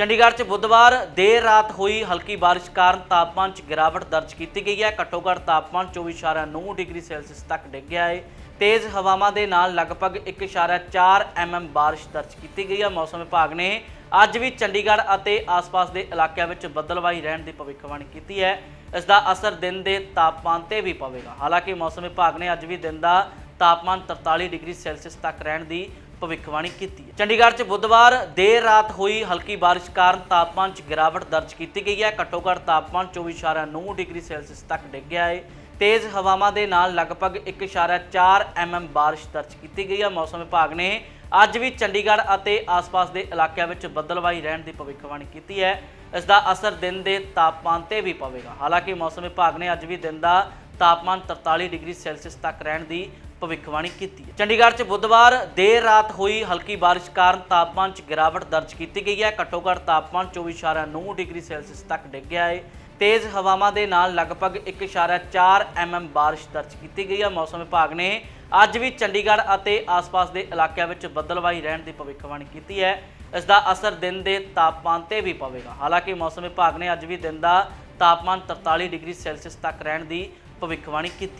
ਚੰਡੀਗੜ੍ਹ 'ਚ ਬੁੱਧਵਾਰ ਦੇਰ ਰਾਤ ਹੋਈ ਹਲਕੀ ਬਾਰਿਸ਼ ਕਾਰਨ ਤਾਪਮਾਨ 'ਚ ਗਿਰਾਵਟ ਦਰਜ ਕੀਤੀ ਗਈ ਹੈ। ਘੱਟੋ-ਘੱਟ ਤਾਪਮਾਨ 24.9 ਡਿਗਰੀ ਸੈਲਸੀਅਸ ਤੱਕ ਡਿੱਗ ਗਿਆ ਹੈ। ਤੇਜ਼ ਹਵਾਵਾਂ ਦੇ ਨਾਲ ਲਗਭਗ 1.4 ਐਮਐਮ ਬਾਰਿਸ਼ ਦਰਜ ਕੀਤੀ ਗਈ ਹੈ। ਮੌਸਮ ਵਿਭਾਗ ਨੇ ਅੱਜ ਵੀ ਚੰਡੀਗੜ੍ਹ ਅਤੇ ਆਸ-ਪਾਸ ਦੇ ਇਲਾਕਿਆਂ ਵਿੱਚ ਬੱਦਲਵਾਈ ਰਹਿਣ ਦੀ ਭਵਿੱਖਬਾਣੀ ਕੀਤੀ ਹੈ। ਇਸ ਦਾ ਅਸਰ ਦਿਨ ਦੇ ਤਾਪਮਾਨ ਤੇ ਵੀ ਪਵੇਗਾ। ਹਾਲਾਂਕਿ ਮੌਸਮ ਵਿਭਾਗ ਨੇ ਅੱਜ ਵੀ ਦਿਨ ਦਾ ਤਾਪਮਾਨ 43 ਡਿਗਰੀ ਸੈਲਸੀਅਸ ਤੱਕ ਰਹਿਣ ਦੀ ਭਵਿੱਖਬਾਣੀ ਕੀਤੀ ਹੈ। ਚੰਡੀਗੜ੍ਹ 'ਚ ਬੁੱਧਵਾਰ ਦੇਰ ਰਾਤ ਹੋਈ ਹਲਕੀ ਬਾਰਿਸ਼ ਕਾਰਨ ਤਾਪਮਾਨ 'ਚ ਗਿਰਾਵਟ ਦਰਜ ਕੀਤੀ ਗਈ ਹੈ। ਘੱਟੋ-ਘੱਟ ਤਾਪਮਾਨ 24.9 ਡਿਗਰੀ ਸੈਲਸੀਅਸ ਤੱਕ ਡਿੱਗ ਗਿਆ ਹੈ। ਤੇਜ਼ ਹਵਾਵਾਂ ਦੇ ਨਾਲ ਲਗਭਗ 1.4 ਐਮਐਮ ਬਾਰਿਸ਼ ਦਰਜ ਕੀਤੀ ਗਈ ਹੈ। ਮੌਸਮ ਵਿਭਾਗ ਨੇ ਅੱਜ ਵੀ ਚੰਡੀਗੜ੍ਹ ਅਤੇ ਆਸ-ਪਾਸ ਦੇ ਇਲਾਕਿਆਂ ਵਿੱਚ ਬੱਦਲਵਾਈ ਰਹਿਣ ਦੀ ਭਵਿੱਖਬਾਣੀ ਕੀਤੀ ਹੈ। ਇਸ ਦਾ ਅਸਰ ਦਿਨ ਦੇ ਤਾਪਮਾਨ ਤੇ ਵੀ ਪਵੇਗਾ। ਹਾਲਾਂਕਿ ਮੌਸਮ ਵਿਭਾਗ ਨੇ ਅੱਜ ਵੀ ਦਿਨ ਦਾ ਤਾਪਮਾਨ 43 ਡਿਗਰੀ ਸੈਲਸੀਅਸ ਤੱਕ ਰਹਿਣ ਦੀ ਭਵਿੱਖਬਾਣੀ ਕੀਤੀ ਹੈ। ਚੰਡੀਗੜ੍ਹ 'ਚ ਬੁੱਧਵਾਰ ਦੇਰ ਰਾਤ ਹੋਈ ਹਲਕੀ ਬਾਰਿਸ਼ ਕਾਰਨ ਤਾਪਮਾਨ 'ਚ ਗਿਰਾਵਟ ਦਰਜ ਕੀਤੀ ਗਈ ਹੈ। ਘੱਟੋ-ਘੱਟ ਤਾਪਮਾਨ 24.9 ਡਿਗਰੀ ਸੈਲਸੀਅਸ ਤੱਕ ਡਿੱਗ ਗਿਆ ਹੈ। ਤੇਜ਼ ਹਵਾਵਾਂ ਦੇ ਨਾਲ ਲਗਭਗ 1.4 ਐਮਐਮ ਬਾਰਿਸ਼ ਦਰਜ ਕੀਤੀ ਗਈ ਹੈ। ਮੌਸਮ ਵਿਭਾਗ ਨੇ ਅੱਜ ਵੀ ਚੰਡੀਗੜ੍ਹ ਅਤੇ ਆਸ-ਪਾਸ ਦੇ ਇਲਾਕਿਆਂ ਵਿੱਚ ਬੱਦਲਵਾਈ ਰਹਿਣ ਦੀ ਭਵਿੱਖਬਾਣੀ ਕੀਤੀ ਹੈ। ਇਸ ਦਾ ਅਸਰ ਦਿਨ ਦੇ ਤਾਪਮਾਨ ਤੇ ਵੀ ਪਵੇਗਾ। ਹਾਲਾਂਕਿ ਮੌਸਮ ਵਿਭਾਗ ਨੇ ਅੱਜ ਵੀ ਦਿਨ ਦਾ ਤਾਪਮਾਨ 43 ਡਿਗਰੀ ਸੈਲਸੀਅਸ ਤੱਕ ਰਹਿਣ ਦੀ ਭਵਿੱਖਬਾਣੀ ਕੀਤੀ।